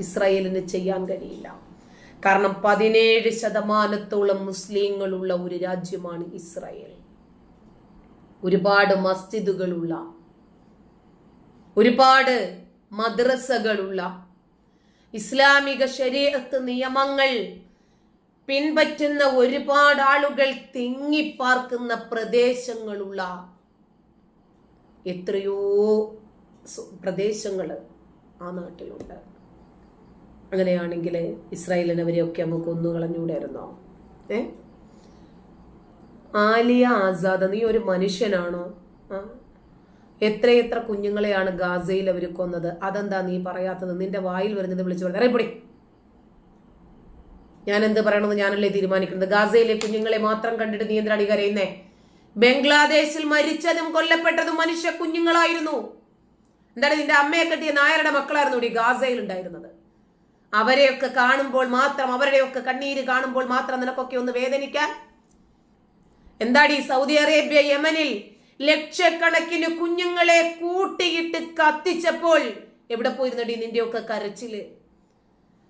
ഇസ്രായേലിന് ചെയ്യാൻ കഴിയില്ല. കാരണം പതിനേഴ് ശതമാനത്തോളം മുസ്ലിങ്ങളുള്ള ഒരു രാജ്യമാണ് ഇസ്രായേൽ. ഒരുപാട് മസ്ജിദുകളുള്ള ഒരുപാട് മദ്രസകളുള്ള ഇസ്ലാമിക ശരീരത്ത് നിയമങ്ങൾ പിൻപറ്റുന്ന ഒരുപാട് ആളുകൾ തിങ്ങിപ്പാർക്കുന്ന പ്രദേശങ്ങളുള്ള എത്രയോ പ്രദേശങ്ങൾ ആ നാട്ടിലുണ്ട്. അങ്ങനെയാണെങ്കിൽ ഇസ്രായേലിനവരെയൊക്കെ നമുക്ക് ഒന്നുകളഞ്ഞൂടായിരുന്നോ ഏ? ആലിയ ആസാദ് നീ ഒരു മനുഷ്യനാണോ? എത്രയെത്ര കുഞ്ഞുങ്ങളെയാണ് ഗാസയിൽ അവർ കൊന്നത്? അതെന്താ നീ പറയാത്തത്? നിന്റെ വായിൽ വരുന്നത് വിളിച്ചു പറഞ്ഞു. അറിയപ്പൊടി ഞാൻ എന്ത് പറയണമെന്ന് ഞാനല്ലേ തീരുമാനിക്കുന്നത്? ഗാസയിലെ കുഞ്ഞുങ്ങളെ മാത്രം കണ്ടിട്ട് നീ എന്തിനാണ് കരയുന്നേ ബംഗ്ലാദേശിൽ മരിച്ചതും കൊല്ലപ്പെട്ടതും മനുഷ്യ കുഞ്ഞുങ്ങളായിരുന്നു. എന്താണ് നിന്റെ അമ്മയെ കെട്ടിയ നായരുടെ മക്കളായിരുന്നു ഗാസയിൽ ഉണ്ടായിരുന്നത്? അവരെയൊക്കെ കാണുമ്പോൾ മാത്രം അവരുടെയൊക്കെ കണ്ണീര് കാണുമ്പോൾ മാത്രം നിനക്കൊക്കെ ഒന്ന് വേദനിക്കാൻ? എന്താടി സൗദി അറേബ്യ യമനിൽ ലക്ഷക്കണക്കിന് കുഞ്ഞുങ്ങളെ കൂട്ടിയിട്ട് കത്തിച്ചപ്പോൾ എവിടെ പോയിരുന്നടി നിന്റെയൊക്കെ കരച്ചിൽ?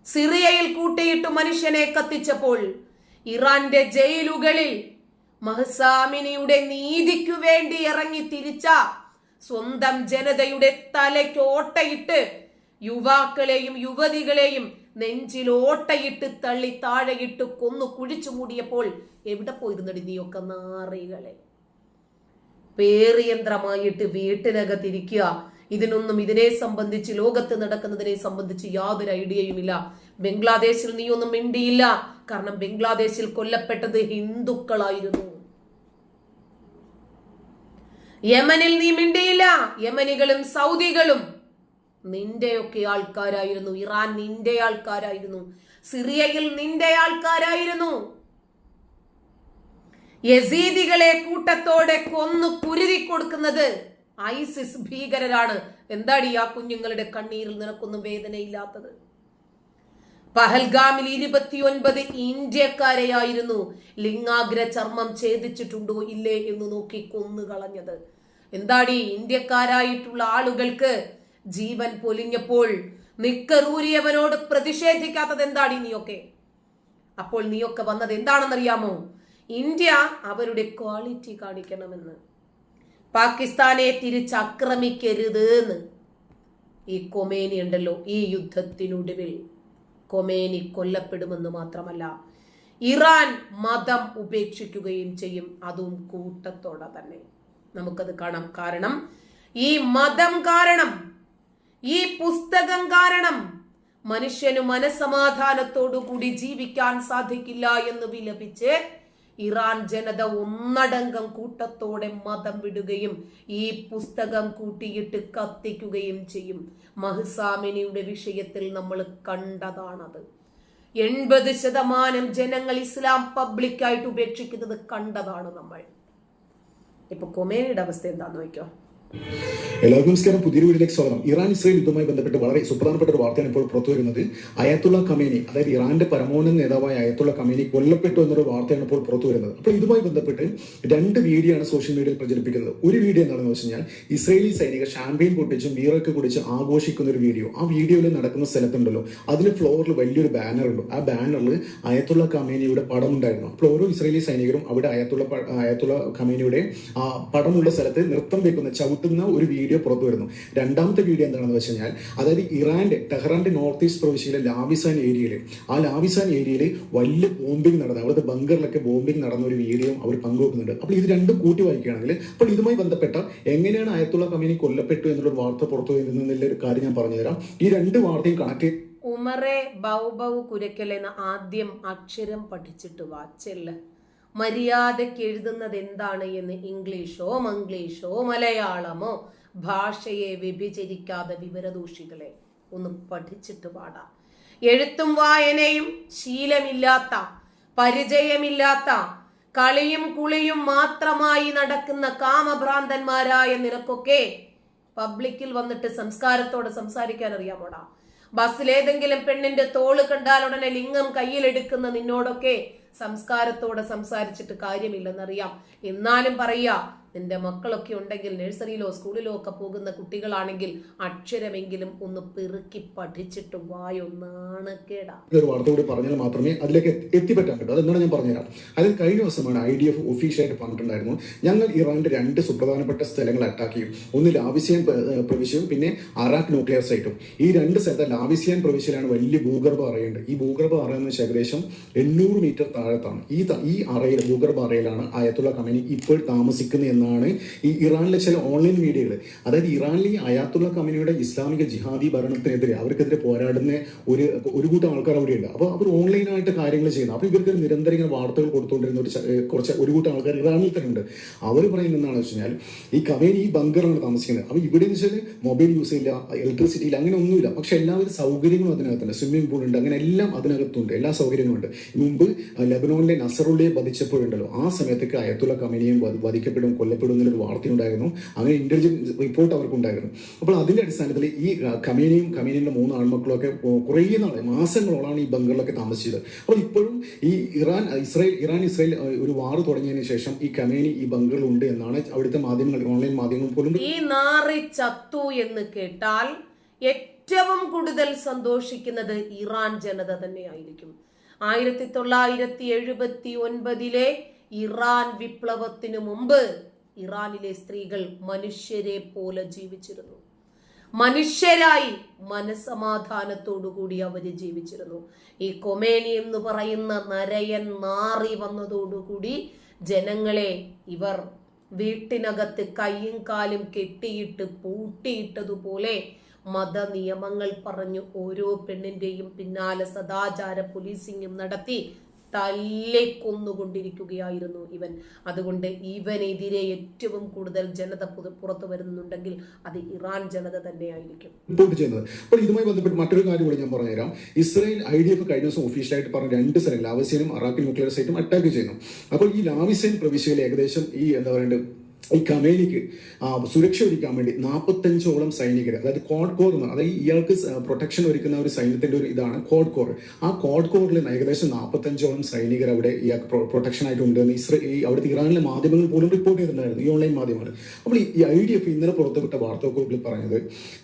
സിറിയയിൽ കൂട്ടിയിട്ട് മനുഷ്യനെ കത്തിച്ചപ്പോൾ ഇറാന്റെ ജയിലുകളിൽ മഹസാമിനിയുടെ നീതിക്കു വേണ്ടി ഇറങ്ങി തിരിച്ച സ്വന്തം ജനതയുടെ തലയ്ക്ക് ഓട്ടയിട്ട് യുവാക്കളെയും യുവതികളെയും നെഞ്ചിൽ ഓട്ടയിട്ട് തള്ളി താഴെയിട്ട് കൊന്നു കുഴിച്ചു മൂടിയപ്പോൾ എവിടെ പോയിരുന്നടി നീയൊക്കെ നാറികളെ? പേറിയന്ത്രമായിട്ട് വീട്ടിനകത്തിരിക്കുക. ഇതിനൊന്നും ഇതിനെ സംബന്ധിച്ച് ലോകത്ത് നടക്കുന്നതിനെ സംബന്ധിച്ച് യാതൊരു ഐഡിയയുമില്ല. ബംഗ്ലാദേശിൽ നീ ഒന്നും മിണ്ടിയില്ല. കാരണം ബംഗ്ലാദേശിൽ കൊല്ലപ്പെട്ടത് ഹിന്ദുക്കളായിരുന്നു. യമനിൽ നീ മിണ്ടിയില്ല. യമനികളും സൗദികളും നിന്റെയൊക്കെ ആൾക്കാരായിരുന്നു. ഇറാൻ നിന്റെ ആൾക്കാരായിരുന്നു. സിറിയയിൽ നിന്റെ ആൾക്കാരായിരുന്നു. യസീദികളെ കൂട്ടത്തോടെ കൊന്നു കുരുതി കൊടുക്കുന്നത് ഐസിസ് ഭീകരരാണ്. എന്താടി ആ കുഞ്ഞുങ്ങളുടെ കണ്ണീരിൽ നിനക്കൊന്നും വേദനയില്ലാത്തത്? പഹൽഗാമിൽ ഇരുപത്തിയൊൻപത് ഇന്ത്യക്കാരെയായിരുന്നു. ലിംഗാഗ്ര ചർമ്മം ഛേദിച്ചിട്ടുണ്ടോ ഇല്ലേ എന്ന് നോക്കി കൊന്നു കളഞ്ഞത് എന്താടി ഇന്ത്യക്കാരായിട്ടുള്ള ആളുകൾക്ക് ജീവൻ പൊലിഞ്ഞപ്പോൾ നിക്കറൂരിയവനോട് പ്രതിഷേധിക്കാത്തത് എന്താടി നീയൊക്കെ? അപ്പോൾ നീയൊക്കെ വന്നത് എന്താണെന്നറിയാമോ? ഇന്ത്യ അവരുടെ ക്വാളിറ്റി കാണിക്കണമെന്ന്. പാകിസ്ഥാനെ തിരിച്ചാക്രമിക്കരുത് എന്ന് ഈ കൊമേനി ഉണ്ടല്ലോ ഈ യുദ്ധത്തിനൊടുവിൽ കൊമേനി കൊല്ലപ്പെടുമെന്ന് മാത്രമല്ല ഇറാൻ മതം ഉപേക്ഷിക്കുകയും ചെയ്യും. അതും കൂട്ടത്തോടെ തന്നെ. നമുക്കത് കാണാം. കാരണം ഈ മതം കാരണം ഈ പുസ്തകം കാരണം മനുഷ്യന് മനസമാധാനത്തോടു കൂടി ജീവിക്കാൻ സാധിക്കില്ല എന്ന് വിലപിച്ച് ഇറാൻ ജനത ഒന്നടങ്കം കൂട്ടത്തോടെ മതം വിടുകയും ഈ പുസ്തകം കൂട്ടിയിട്ട് കത്തിക്കുകയും ചെയ്യും. മഹസാമിനിയുടെ വിഷയത്തിൽ നമ്മൾ കണ്ടതാണത്. എൺപത് ശതമാനം ജനങ്ങൾ ഇസ്ലാം പബ്ലിക്കായിട്ട് ഉപേക്ഷിക്കുന്നത് കണ്ടതാണ് നമ്മൾ. ഇപ്പൊ കൊമേനിയുടെ അവസ്ഥ എന്താന്ന് നോക്കിയോ എല്ലാവർക്കും നമസ്കാരം. പുതിയൊരു വീഡിയോയിലേക്ക് സ്വാഗതം. ഇറാൻ ഇസ്രയേൽ യുദ്ധവുമായി ബന്ധപ്പെട്ട് വളരെ സുപ്രധാനപ്പെട്ട ഒരു വാർത്തയാണ് ഇപ്പോൾ പുറത്തു വരുന്നത് അയത്തുള്ള കമേനി അതായത് ഇറാന്റെ പരമോന്നത നേതാവായ അയത്തുള്ള കമേനി കൊല്ലപ്പെട്ടു എന്നൊരു വാർത്തയാണ് ഇപ്പോൾ പുറത്തു വരുന്നത് അപ്പോൾ ഇതുമായി ബന്ധപ്പെട്ട് രണ്ട് വീഡിയോ ആണ് സോഷ്യൽ മീഡിയയിൽ പ്രചരിപ്പിക്കുന്നത്. ഒരു വീഡിയോ എന്താണെന്ന് വെച്ച് കഴിഞ്ഞാൽ ഇസ്രയേലി സൈനികർ ഷാമ്പയിൻ പൊട്ടിച്ചും വീറൊക്കെ കുടിച്ച് ആഘോഷിക്കുന്ന ഒരു വീഡിയോ. ആ വീഡിയോയിൽ നടക്കുന്ന സ്ഥലത്തുണ്ടല്ലോ. അതിൽ ഫ്ലോറിൽ വലിയൊരു ബാനർ ഉണ്ട്. ആ ബാനറിൽ അയത്തുള്ള കമേനിയുടെ പടം ഉണ്ടായിരുന്നു അപ്പോൾ ഓരോ ഇസ്രയേലി സൈനികരും അവിടെ അയത്തുള്ള അയത്തുള്ള കമേനിയുടെ ആ പടമുള്ള സ്ഥലത്ത് നൃത്തം വെക്കുന്ന ചവിട്ടുന്ന ഒരു വീഡിയോ പുറത്തു വരുന്നു. രണ്ടാമത്തെ വീഡിയോ എന്താണെന്ന് വെച്ച് കഴിഞ്ഞാൽ അതായത് ഇറാന്റെ ടെഹ്റാന്റെ നോർത്ത് ഈസ്റ്റ് പ്രവിശ്യയിലെ ലാവിസാൻ ഏരിയയിൽ ആ ലാവിസാൻ ഏരിയയിൽ വലിയ ബോംബിംഗ് നടന്നത് അവിടുത്തെ ബങ്കറിലൊക്കെ ബോംബിംഗ് നടന്ന ഒരു വീഡിയോ അവർ പങ്കുവെക്കുന്നുണ്ട്. അപ്പോൾ ഇത് രണ്ടും കൂട്ടി വായിക്കുകയാണെങ്കിൽ അപ്പോൾ ഇതുമായി ബന്ധപ്പെട്ട എങ്ങനെയാണ് ആയത്തുള്ള കമ്പനി കൊല്ലപ്പെട്ടു എന്നുള്ള വാർത്ത പുറത്തു വരുന്നുള്ള ഒരു കാര്യം ഞാൻ പറഞ്ഞുതരാം ഈ രണ്ട് വാർത്തയും കണക്ട് ഉമറെ ബൗബൗ എന്ന ആദ്യം അക്ഷരം പഠിച്ചിട്ട് വാച്ചല്ല മര്യാദയ്ക്ക് എഴുതുന്നത് എന്താണ് എന്ന് ഇംഗ്ലീഷോ മംഗ്ലീഷോ മലയാളമോ ഭാഷയെ വ്യഭിചരിക്കാതെ വിവരദൂഷികളെ ഒന്ന് പഠിച്ചിട്ട് പാടാം. എഴുത്തും വായനയും ശീലമില്ലാത്ത പരിചയമില്ലാത്ത കളിയും കുളിയും മാത്രമായി നടക്കുന്ന കാമഭ്രാന്തന്മാരായ നിനക്കൊക്കെ പബ്ലിക്കിൽ വന്നിട്ട് സംസ്കാരത്തോടെ സംസാരിക്കാൻ അറിയാമോടാ ബസ്സിൽ ഏതെങ്കിലും പെണ്ണിന്റെ തോൾ കണ്ടാൽ ഉടനെ ലിംഗം കയ്യിലെടുക്കുന്ന നിന്നോടൊക്കെ സംസ്കാരത്തോടെ സംസാരിച്ചിട്ട് കാര്യമില്ലെന്നറിയാം. എന്നാലും പറയാ നിന്റെ മക്കളൊക്കെ ഉണ്ടെങ്കിൽ നഴ്സറിയിലോ സ്കൂളിലോ ഒക്കെ പോകുന്ന കുട്ടികളാണെങ്കിൽ അക്ഷരമെങ്കിലും ഒന്ന് പെറുക്കി പഠിച്ചിട്ട് വായൊന്നാണ് ഒരു കൂടി പറഞ്ഞാൽ മാത്രമേ അതിലേക്ക് എത്തി- എത്തിപ്പറ്റാൻ പറ്റൂ. അതെന്താണ് ഞാൻ പറഞ്ഞുതരാം. അതിൽ കഴിഞ്ഞ ദിവസമാണ് ഐ ഡി എഫ് ഒഫീഷ്യലായിട്ട് പറഞ്ഞിട്ടുണ്ടായിരുന്നു. ഞങ്ങൾ ഇറാന്റെ രണ്ട് സുപ്രധാനപ്പെട്ട സ്ഥലങ്ങൾ അറ്റാക്ക് ചെയ്യും. ഒന്ന് ലാവിസിയൻ പ്രവിശ്യം പിന്നെ അറാഖ് ന്യൂക്ലിയർ സൈറ്റും ഈ രണ്ട് സ്ഥലത്ത് ലാവിസിയൻ പ്രവിശ്യയിലാണ് വലിയ ഭൂഗർഭ അറയുണ്ട്. ഈ ഭൂഗർഭ അറ എന്ന് വെച്ചാൽ ഏകദേശം എണ്ണൂറ് മീറ്റർ താഴത്താണ്. ഈ ഈ അറയിൽ ഭൂഗർഭ അറയിലാണ് ആയത്തുള്ള കമനി ഇപ്പോൾ താമസിക്കുന്നത് എന്നാണ് ഈ ഇറാനിലെ ചില ഓൺലൈൻ മീഡിയകൾ അതായത് ഇറാനിലെ ഈ അയാത്തുള്ള കമ്പനിയുടെ ഇസ്ലാമിക ജിഹാദി ഭരണത്തിനെതിരെ അവർക്കെതിരെ പോരാടുന്ന ഒരു ഒരു കൂട്ടം ആൾക്കാർ അവിടെയുണ്ട്. അപ്പോൾ അവർ ഓൺലൈനായിട്ട് കാര്യങ്ങൾ ചെയ്യുന്നു. അപ്പോൾ ഇവർക്ക് നിരന്തരം ഇങ്ങനെ വാർത്തകൾ കൊടുത്തുകൊണ്ടിരുന്ന ഒരു കുറച്ച് ഒരു കൂട്ടം ആൾക്കാർ ഇറാനിൽ തന്നെ ഉണ്ട്. അവർ പറയുന്നത് എന്താണെന്ന് വെച്ച് കഴിഞ്ഞാൽ ഈ കമ്പനി ഈ ബങ്കറാണ് താമസിക്കുന്നത്. അപ്പോൾ ഇവിടെ എന്ന് വെച്ചാൽ മൊബൈൽ യൂസ് ഇല്ല ഇലക്ട്രിസിറ്റി ഇല്ല അങ്ങനെ ഒന്നുമില്ല. പക്ഷെ എല്ലാവരും സൗകര്യങ്ങളും അതിനകത്തുണ്ട്. സ്വിമ്മിംഗ് പൂൾ ഉണ്ട് അങ്ങനെ എല്ലാം അതിനകത്തുണ്ട്. എല്ലാ സൗകര്യങ്ങളും ഉണ്ട്. മുമ്പ് ലെബനോണിലെ നസറുള്ളയെ വധിച്ചപ്പോഴുണ്ടല്ലോ. ആ സമയത്തൊക്കെ അയത്തുള്ള കമ്പനിയും വധിക്കപ്പെടും കൊല്ലപ്പെടും എന്നൊരു വാർത്തയുണ്ടായിരുന്നു. അങ്ങനെ ഇന്റലിജൻസ് റിപ്പോർട്ട് അവർക്കുണ്ടായിരുന്നു. അപ്പോൾ അതിന്റെ അടിസ്ഥാനത്തിൽ ഈ കമീനയും കമീനിന്റെ മൂന്ന് ആൺമക്കളൊക്കെ കുറേ നാളെ മാസങ്ങളോളാണ് ഈ ബംഗറിലൊക്കെ താമസിച്ചത്. അപ്പോൾ ഇപ്പോഴും ഈ ഇറാൻ ഇസ്രായേൽ ഇറാൻ ഇസ്രായേൽ ഒരു വാർ തുടങ്ങിയതിന് ശേഷം ഈ കമേനി ഈ ബംഗറിൽ ഉണ്ട് എന്നാണ് അവിടുത്തെ മാധ്യമങ്ങൾ ഓൺലൈൻ മാധ്യമങ്ങൾ പോലും ഈ നാറി ചത്തു എന്ന് കേട്ടാൽ ഏറ്റവും കൂടുതൽ സന്തോഷിക്കുന്നത് ഇറാൻ ജനത തന്നെയായിരിക്കും. ആയിരത്തി തൊള്ളായിരത്തി എഴുപത്തി ഒൻപതിലെ ഇറാൻ വിപ്ലവത്തിനു മുമ്പ് ഇറാനിലെ സ്ത്രീകൾ മനുഷ്യരെ പോലെ ജീവിച്ചിരുന്നു. മനുഷ്യരായി മനസമാധാനത്തോടുകൂടി അവർ ജീവിച്ചിരുന്നു. ഈ കൊമേനി എന്ന് പറയുന്ന നരയൻ നാറി വന്നതോടുകൂടി ജനങ്ങളെ ഇവർ വീട്ടിനകത്ത് കൈയും കാലും കെട്ടിയിട്ട് പൂട്ടിയിട്ടതുപോലെ മത നിയമങ്ങൾ പറഞ്ഞു ഓരോ പെണ്ണിന്റെയും പിന്നാലെ സദാചാര പോലീസിങ്ങും നടത്തി തല്ലിക്കൊന്നുകൊണ്ടിരിക്കുകയായിരുന്നു ഇവൻ. അതുകൊണ്ട് ഇവനെതിരെ ഏറ്റവും കൂടുതൽ ജനത പുറത്തു വരുന്നുണ്ടെങ്കിൽ അത് ഇറാൻ ജനത തന്നെയായിരിക്കും. റിപ്പോർട്ട് അപ്പോൾ ഇതുമായി ബന്ധപ്പെട്ട് മറ്റൊരു കാര്യം കൂടി ഞാൻ പറഞ്ഞുതരാം. ഇസ്രായേൽ ഐ ഡി എഫ് കഴിഞ്ഞ ദിവസം ഒഫീഷ്യലായിട്ട് പറഞ്ഞ രണ്ട് സ്ഥലങ്ങൾ ലാവസേനും അറാഖിൽ ന്യൂക്ലിയർ സൈറ്റും അറ്റാക്ക് ചെയ്യുന്നു. അപ്പോൾ ഈ ലാവിസേൻ പ്രവിശ്യയിൽ ഏകദേശം ഈ എന്താ പറയണ്ടത് ഈ കമേനിക്ക് സുരക്ഷ ഒരുക്കാൻ വേണ്ടി നാൽപ്പത്തഞ്ചോളം സൈനികർ അതായത് കോഡ് കോർ എന്ന് അതായത് ഇയാൾക്ക് പ്രൊട്ടക്ഷൻ ഒരുക്കുന്ന ഒരു സൈന്യത്തിന്റെ ഒരു ഇതാണ് കോഡ് കോർ ആ കോഡ് കോറിൽ ഏകദേശം നാൽപ്പത്തഞ്ചോളം സൈനികർ അവിടെ ഇയാൾക്ക് പ്രൊട്ടക്ഷൻ ആയിട്ട് ഉണ്ടെന്ന് ഇസ്രേ ഈ അവിടുത്തെ ഇറാനിലെ മാധ്യമങ്ങൾ പോലും റിപ്പോർട്ട് ചെയ്തിട്ടുണ്ടായിരുന്നു ഈ ഓൺലൈൻ മാധ്യമങ്ങൾ. അപ്പോൾ ഈ ഐ ഡി എഫ് ഇന്നലെ പുറത്തുവിട്ട വാർത്താക്കുറിപ്പിൽ പറഞ്ഞത്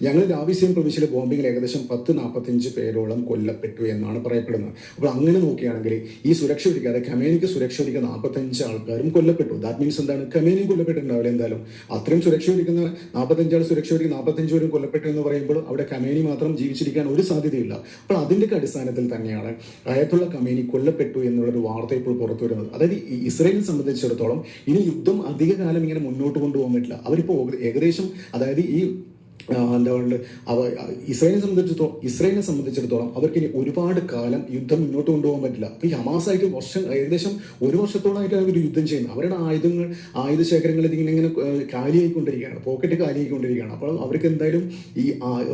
ഞങ്ങൾ രാവിസ്യം പ്രവിശ്യയിലെ ബോംബിങ്ങിൽ ഏകദേശം പത്ത് നാൽപ്പത്തഞ്ച് പേരോളം കൊല്ലപ്പെട്ടു എന്നാണ് പറയപ്പെടുന്നത്. അപ്പോൾ അങ്ങനെ നോക്കുകയാണെങ്കിൽ ഈ സുരക്ഷ ഒരുക്കാതെ കമേനിക്ക് സുരക്ഷ ഒരുക്കുന്ന നാൽപ്പത്തഞ്ച് ആൾക്കാരും കൊല്ലപ്പെട്ടു. ദാറ്റ് മീൻസ് എന്താണ്? കമേനിയും കൊല്ലപ്പെട്ടിട്ടുണ്ടാവില്ല എന്തായാലും അത്രയും സുരക്ഷ ഒരുക്കുന്ന നാൽപ്പത്തഞ്ചാൾ സുരക്ഷ ഒരുക്കി നാൽപ്പത്തഞ്ച് പേരും കൊല്ലപ്പെട്ടു എന്ന് പറയുമ്പോൾ അവിടെ കമേനി മാത്രം ജീവിച്ചിരിക്കാൻ ഒരു സാധ്യതയില്ല. അപ്പോൾ അതിന്റെ അടിസ്ഥാനത്തിൽ തന്നെയാണ് അയത്തുള്ള കമേനി കൊല്ലപ്പെട്ടു എന്നുള്ളൊരു വാർത്ത ഇപ്പോൾ പുറത്തു വരുന്നത്. അതായത് ഇസ്രയേലിനെ സംബന്ധിച്ചിടത്തോളം ഇനി യുദ്ധം അധികകാലം ഇങ്ങനെ മുന്നോട്ട് കൊണ്ടുപോകാൻ പറ്റില്ല. അവരിപ്പോൾ ഏകദേശം അതായത് ഈ ആ, എന്താ പറയുക അവ ഇസ്രായേലിനെ സംബന്ധിച്ചിടത്തോളം ഇസ്രായേലിനെ സംബന്ധിച്ചിടത്തോളം അവർക്ക് ഇനി ഒരുപാട് കാലം യുദ്ധം മുന്നോട്ട് കൊണ്ടുപോകാൻ പറ്റില്ല. ഈ ഹമാസായിട്ട് വർഷം ഏകദേശം ഒരു വർഷത്തോളമായിട്ട് അവർ യുദ്ധം ചെയ്യുന്നത്. അവരുടെ ആയുധങ്ങൾ ആയുധ ശേഖരങ്ങൾ ഇതിങ്ങനെ ഇങ്ങനെ കാലിയായിക്കൊണ്ടിരിക്കുകയാണ്. പോക്കറ്റ് കാലിയായിക്കൊണ്ടിരിക്കുകയാണ്. അപ്പോൾ അവർക്ക് എന്തായാലും ഈ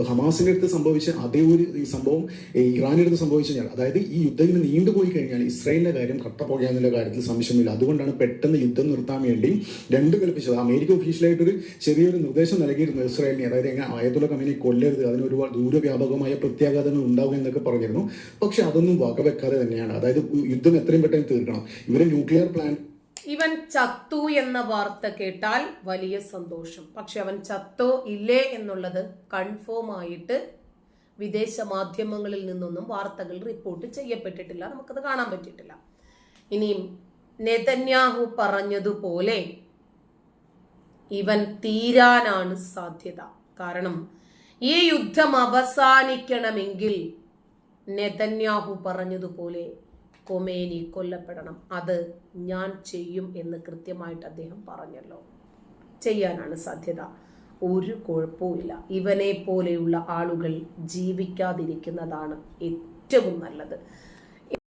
ഹമാസിന്റെ അടുത്ത് സംഭവിച്ച അതേ ഒരു ഈ സംഭവം ഈ ഇറാനിന്റെ അടുത്ത് സംഭവിച്ചു കഴിഞ്ഞാൽ അതായത് ഈ യുദ്ധം ഇങ്ങനെ നീണ്ടുപോയി കഴിഞ്ഞാൽ ഇസ്രായേലിന്റെ കാര്യം കട്ടപ്പോകാന്നുള്ള കാര്യത്തിൽ സംശയമില്ല. അതുകൊണ്ടാണ് പെട്ടെന്ന് യുദ്ധം നിർത്താൻ വേണ്ടി രണ്ട് കൽപ്പിച്ചത്. അമേരിക്ക ഒഫീഷ്യലായിട്ടൊരു ചെറിയൊരു നിർദ്ദേശം നൽകിയിരുന്നു ഇസ്രായേലിനെ. അതായത് എങ്ങനെ ആയതുള്ള കമ്പനി കൊല്ലരുത്. അതിന് ഒരുപാട് ദൂരവ്യാപകമായ പ്രത്യാഘാതങ്ങൾ ഉണ്ടാകും എന്നൊക്കെ പറഞ്ഞിരുന്നു. പക്ഷെ അതൊന്നും വകവെക്കാതെ തന്നെയാണ്. അതായത് യുദ്ധം എത്രയും പെട്ടെന്ന് തീർക്കണം. ഇവരെ ന്യൂക്ലിയർ പ്ലാന്റ് ഇവൻ ചത്തു എന്ന വാർത്ത കേട്ടാൽ വലിയ സന്തോഷം. പക്ഷെ അവൻ ചത്തോ ഇല്ലേ എന്നുള്ളത് കൺഫേം ആയിട്ട് വിദേശ മാധ്യമങ്ങളിൽ നിന്നൊന്നും വാർത്തകൾ റിപ്പോർട്ട് ചെയ്യപ്പെട്ടിട്ടില്ല. നമുക്കത് കാണാൻ പറ്റിയിട്ടില്ല. ഇനിയും നെതന്യാഹു പറഞ്ഞതുപോലെ ഇവൻ തീരാനാണ് സാധ്യത. കാരണം ഈ യുദ്ധം അവസാനിക്കണമെങ്കിൽ നെതന്യാഹു പറഞ്ഞതുപോലെ കൊമേനി കൊല്ലപ്പെടണം. അത് ഞാൻ ചെയ്യും എന്ന് കൃത്യമായിട്ട് അദ്ദേഹം പറഞ്ഞല്ലോ. ചെയ്യാനാണ് സാധ്യത. ഒരു കുഴപ്പവുമില്ല ഇവനെ പോലെയുള്ള ആളുകൾ ജീവിക്കാതിരിക്കുന്നതാണ് ഏറ്റവും നല്ലത്.